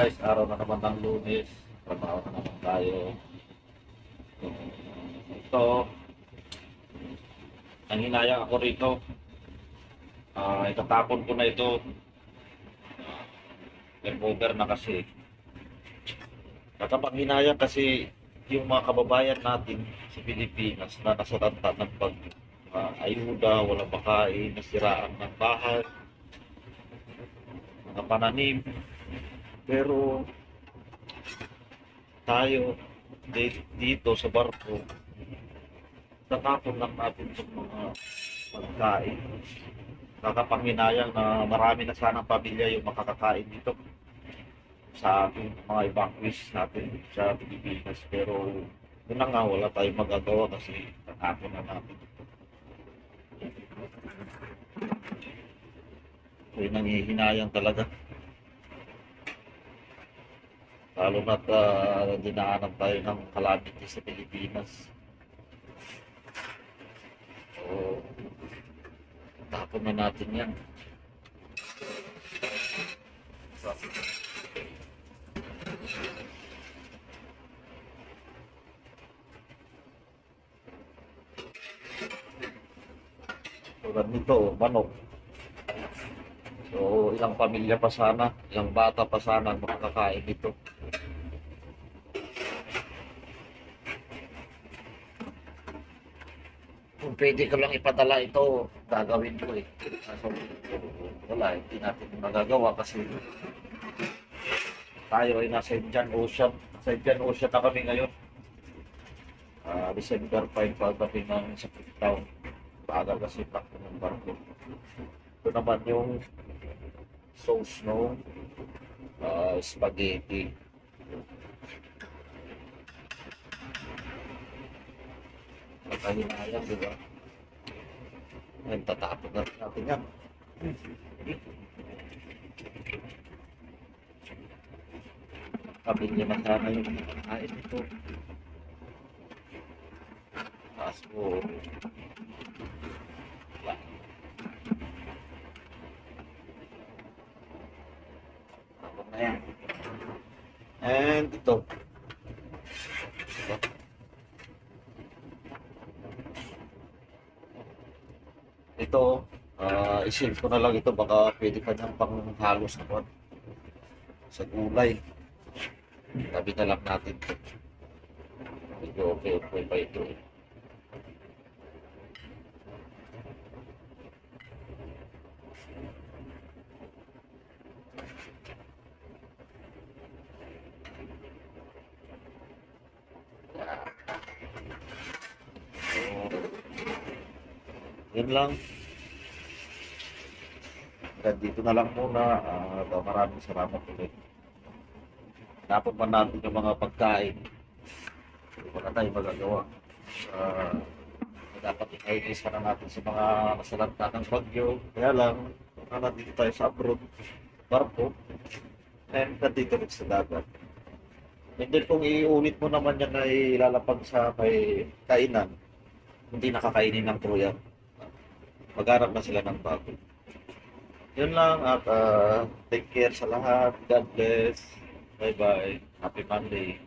Guys, araw na naman ng lunes. Trabaho na naman tayo. Ito, ang hinayang ako rito. Ah, itatapon ko na ito. Remover na kasi. Nakapang hinayang kasi yung mga kababayan natin sa Pilipinas na nasalanta ng pag ah, ayuda, walang makain, nasiraan ng bahay, mga pananim, pero tayo di- dito sa barko, tatapon lang natin sa mga pagkain. Nakapanghinayang na marami na sanang pamilya yung makakakain dito sa ating mga evacuees natin sa Pilipinas. Pero yun na nga, wala tayong magagawa kasi tatapon na natin ito. So, yun ang hihinayang talaga. Lalo na't uh, dinaanan tayo ng calamity sa Pilipinas. So, tapon na natin yan. Tulad nito, manok. So, ilang pamilya pa sana, ilang bata pa sana makakakain dito. Kung pwede ko lang ipadala ito, gagawin ko eh. Kaso, wala, hindi natin magagawa kasi tayo ay nasa Indian Ocean. Sa Indian Ocean na kami ngayon. Ah, December 5 pagdating ng sa Cape Town. Bagal kasi takbo ng barko. Ito naman yung sauce no ah, spaghetti. Pagkahinayang, di ba? Ngayon, tatapon na natin yan. Pamilya na sana yung nakakain ito. Kaso, wala. Tapos na yan. And ito. Ito. Ito, ah isil ko na lang ito. Baka pwede ka niyang panghalo sa kwan. Sa gulay. Sabi na lang natin. Medyo okay, okay pa ito eh. Yun lang. Hanggang dito na lang muna. Ah, maraming salamat ulit. Dapat pa natin yung mga pagkain. Wala tayong magagawa. Ah, dapat i-release na natin sa mga nasalanta ng bagyo. Kaya lang, na nandito tayo sa abroad, barko, and nandito rin sa dagat. And then kung iulit mo naman yan na ilalapag sa may kainan, hindi nakakainin ng crew. Magharap na sila ng bago. Yun lang at ah, take care sa lahat. God bless. Bye-bye. Happy Monday.